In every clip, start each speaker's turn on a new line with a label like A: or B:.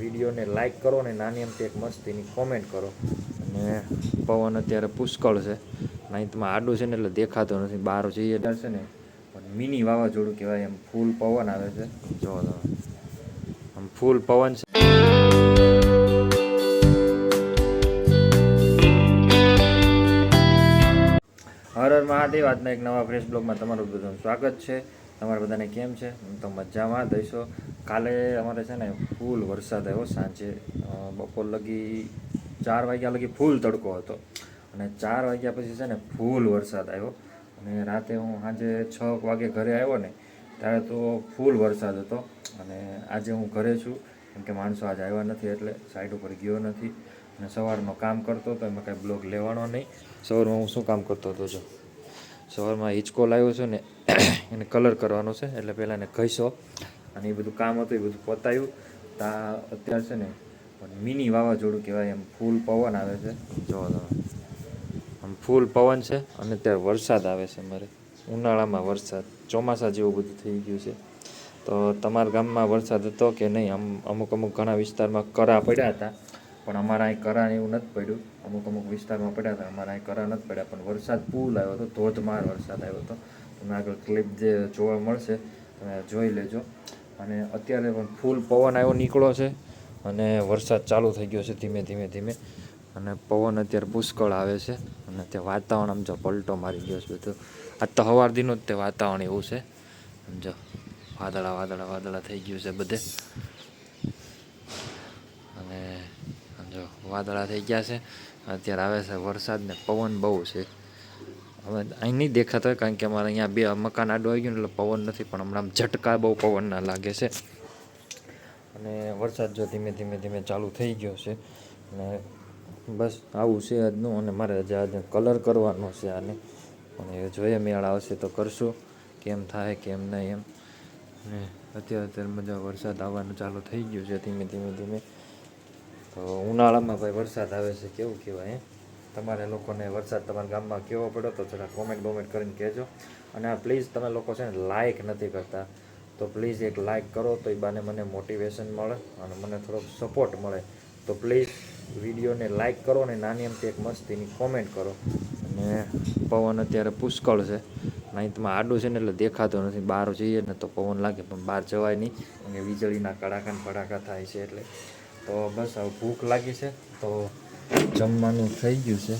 A: વિડીયોને લાઈક કરો ને નાની અમથી એક મસ્તીની કોમેન્ટ કરો. અને પવન અત્યારે પુષ્કળ છે. નાઇન્થમાં આડું છે ને એટલે દેખાતો નથી. બહાર જઈએ છે ને. મિની વાવાઝોડું કહેવાય એમ ફૂલ પવન આવે છે. જો તમે આમ ફૂલ પવન છે. હર હર મહાદેવ. આજના એક નવા ફ્રેશ બ્લોગમાં તમારું બધું સ્વાગત છે. તમારા બધાને કેમ છે? હું તો મજામાં દઈશો કાલે અમારે છે ને ફૂલ વરસાદ આવ્યો સાંજે. બપોર લગી ચાર વાગ્યા લગી ફૂલ તડકો હતો. અને ચાર વાગ્યા પછી છે ને ફૂલ વરસાદ આવ્યો. અને રાતે હું સાંજે છ વાગે ઘરે આવ્યો ને, ત્યારે તો ફૂલ વરસાદ હતો. અને આજે હું ઘરે છું. કેમ કે માણસો આજે આવ્યા નથી એટલે સાઈડ ઉપર ગયો નથી. અને સવારનો કામ કરતો હતો, એમાં કાંઈ બ્લોગ લેવાનો નહીં. સવારમાં હું શું કામ કરતો હતો જો? સવારમાં હિંચકો લાવ્યો છું ને એને કલર કરવાનો છે, એટલે પહેલાં એને ઘસો અને એ બધું કામ હતું, એ બધું પતાવ્યું તા અત્યારે છે ને મિની વાવાઝોડું કહેવાય એમ, ફૂલ પવન આવે છે. જો તમે આમ ફૂલ પવન છે અને ત્યારે વરસાદ આવે છે મારે. ઉનાળામાં વરસાદ, ચોમાસા જેવું બધું થઈ ગયું છે. તો તમારા ગામમાં વરસાદ હતો કે નહીં? આમ અમુક અમુક ઘણા વિસ્તારમાં કરા પડ્યા હતા. પણ અમારા અહીં કરા એવું નથી પડ્યું. અમુક અમુક વિસ્તારમાં પડ્યા હતા, અમારા અહીં કરા નથી પડ્યા, પણ વરસાદ પૂલ આવ્યો હતો, ધોધમાર વરસાદ આવ્યો હતો. તમને આગળ ક્લિપ જે જોવા મળશે, તમે જોઈ લેજો. અને અત્યારે પણ ફૂલ પવન આવ્યો નીકળો છે અને વરસાદ ચાલુ થઈ ગયો છે ધીમે ધીમે ધીમે. અને પવન અત્યારે પુષ્કળ આવે છે અને તે વાતાવરણ આમ જો પલટો મારી ગયો છે બધું. આજ તો સવાર દીનું જ તે વાતાવરણ એવું છે. સમજો વાદળા વાદળા વાદળા થઈ ગયું છે બધે અને આમ જો વાદળા થઈ ગયા છે. અત્યારે આવે છે વરસાદ ને પવન બહુ છે. હવે અહીં નહીં દેખાતો હોય કારણ કે અમારે અહીંયા બે મકાન આડું આવી ગયું એટલે પવન નથી, પણ હમણાં ઝટકા બહુ પવનના લાગે છે. અને વરસાદ જો ધીમે ધીમે ધીમે ચાલુ થઈ ગયો છે. અને બસ આવું છે આજનું અને મારે આજે કલર કરવાનો છે આને. અને જોઈએ મેળ આવશે તો કરશું, કેમ થાય, કેમ નહીં એમ. ને અત્યારે અત્યારે મજા વરસાદ આવવાનું ચાલુ થઈ ગયું છે ધીમે ધીમે ધીમે. તો ઉનાળામાં ભાઈ વરસાદ આવે છે, કેવું કહેવાય તમારે લોકોને વરસાદ તમારા ગામમાં કેવો પડ્યો તો જરા કોમેન્ટ બોમેન્ટ કરીને કહેજો. અને આ પ્લીઝ તમે લોકો છે ને લાઇક નથી કરતા. તો પ્લીઝ એક લાઇક કરો તો એ બાને મને મોટિવેશન મળે અને મને થોડોક સપોર્ટ મળે. તો પ્લીઝ વિડીયોને લાઇક કરો અને નાની એમથી એક મસ્તીની કોમેન્ટ કરો. અને પવન અત્યારે પુષ્કળ છે. નાઈન્થમાં આડું છે ને એટલે દેખાતો નથી. બહાર જઈએ ને તો પવન લાગે પણ બહાર જવાય નહીં. અને વીજળીના કડાકા ને ભડાકા થાય છે એટલે તો બસ હવે ભૂખ લાગી છે તો જમવાનું થઈ ગયું છે.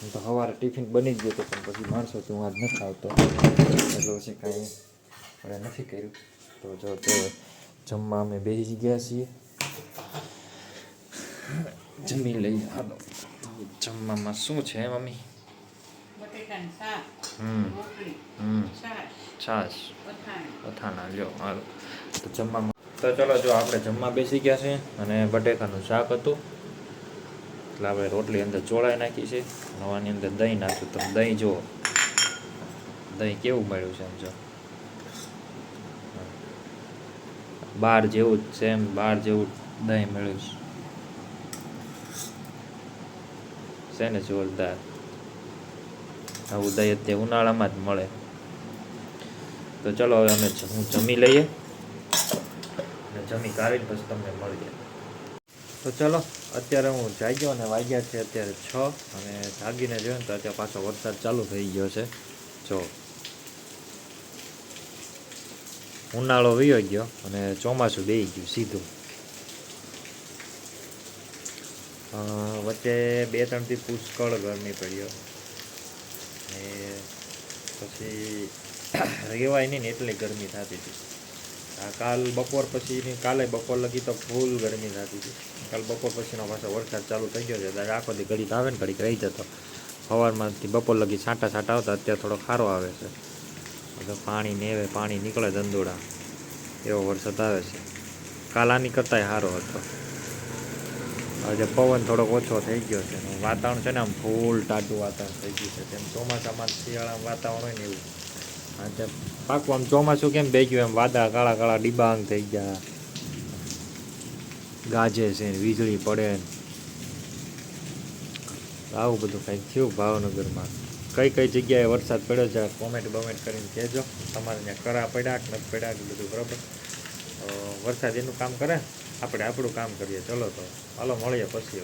A: હું તો સવારે ટિફિન બની ગયો હતો પણ પછી માણસો તો હું આજ નથી આવતો. એટલે પછી કાંઈ આપણે નથી કર્યું. તો જો તો જમવા અમે બેસી ગયા છીએ. જમી લઈએ. હાલો. જમવામાં શું છે મમ્મી? હમ.
B: છાશ અથાણા
A: લ્યો હાલો. તો જમવામાં તો ચલો જો આપણે જમવા બેસી ગયા છે અને બટેકાનું શાક હતું. એટલે આપણે રોટલી અંદર ચોળાઈ નાખી છે. નવાની અંદર દહીં નાખ્યું. તમે દહીં જુઓ. દહીં કેવું મળ્યું છે સમજો બાર જેવું જ એમ. બાર જેવું દહીં મળ્યું છે. છે ને જોરદાર. આવું દહીં અત્યારે ઉનાળામાં જ મળે. તો ચલો હવે અમે જ- હું જમી લઈએ. જમી કાઢીને પછી તમને મળીએ તો ચલો, અત્યારે હું જાગ્યો અને વાગ્યા છે અત્યારે છ અને જાગીને જોયો ને તો અત્યારે પાછો વરસાદ ચાલુ થઈ ગયો છે. જો. ઉનાળો વયો ગયો અને ચોમાસું બે ગયું સીધું. વચ્ચે બે ત્રણથી પુષ્કળ ગરમી પડ્યો ને પછી રહેવાય નહીં ને એટલી ગરમી થતી હતી. કાલ બપોર પછીની કાલે બપોર લગી તો ફૂલ ગરમી થતી હતી. કાલ બપોર પછીનો પાછો વરસાદ ચાલુ થઈ ગયો છે ત્યારે આખો દી ઘડીક આવે ને ઘડીક રહી જતો. સવારમાંથી બપોર લગી છાંટા છાંટા આવતા, અત્યારે થોડો ખારો આવે છે. એટલે પાણી નેવે પાણી નીકળે ધંધોડા. એવો વરસાદ આવે છે. કાલ આની કરતાંય સારો હતો. આજે પવન થોડોક ઓછો થઈ ગયો છે. વાતાવરણ છે ને આમ ફૂલ ટાટું વાતાવરણ થઈ ગયું છે. તેમ ચોમાસામાં શિયાળામાં વાતાવરણ હોય ને એવું. આજે પાકું આમ ચોમાસું કેમ ગયું એમ? વાદા કાળા કાળા ડિબાંગ થઈ ગયા. ગાજે છે, વીજળી પડે. આવું બધું કંઈક થયું ભાવનગરમાં. કઈ કઈ જગ્યાએ વરસાદ પડ્યો છે કોમેન્ટ બમેન્ટ કરીને કહેજો. તમારે ત્યાં કરા પડ્યા કે નથી પડ્યા કે બધું બરાબર. વરસાદ એનું કામ કરે? આપણે આપણું કામ કરીએ. ચલો તો, હાલો, મળીએ પછી